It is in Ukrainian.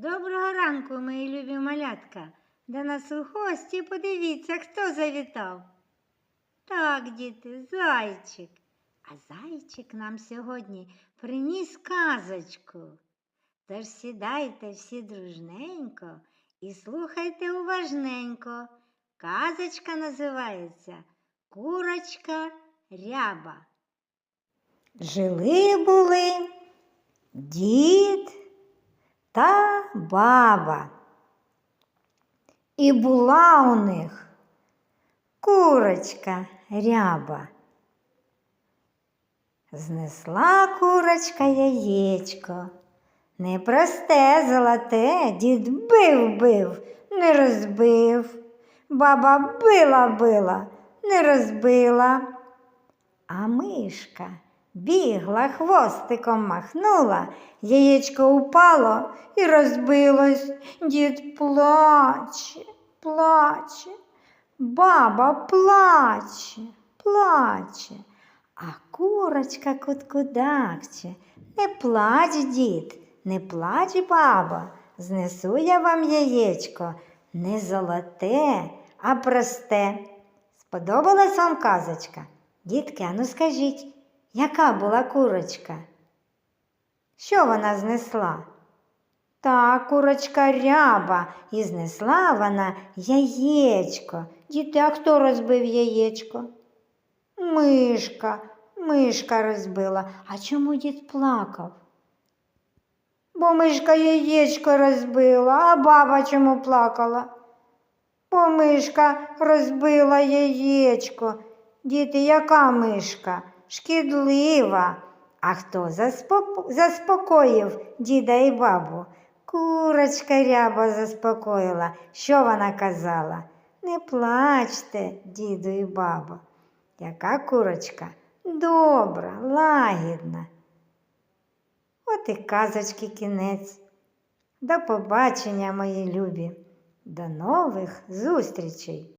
Доброго ранку, мої любі малятка. До нас у гості подивіться, хто завітав. Так, діти, зайчик. А зайчик нам сьогодні приніс казочку. Тож сідайте всі дружненько і слухайте уважненько. Казочка називається Курочка ряба. Жили були дід та баба. І була у них курочка ряба. Знесла курочка яєчко, непросте золоте, дід бив бив, не розбив. Баба била била, не розбила. А мишка бігла, хвостиком махнула, яєчко упало і розбилось. Дід плаче, плаче, баба плаче, плаче, а курочка куткудакче. Не плач, дід, не плач, баба, знесу я вам яєчко, не золоте, а просте. Сподобалась вам казочка? Дітки, а ну скажіть, яка була курочка? Що вона знесла? Та курочка ряба, і знесла вона яєчко. Діти, а хто розбив яєчко? Мишка, мишка розбила. А чому дід плакав? Бо мишка яєчко розбила, а баба чому плакала? Бо мишка розбила яєчко. Діти, яка мишка? Шкідлива. А хто заспоко- заспокоїв діда і бабу? Курочка ряба заспокоїла. Що вона казала? Не плачте, діду і баба. Яка курочка? Добра, лагідна. От і казочки кінець. До побачення, мої любі. До нових зустрічей!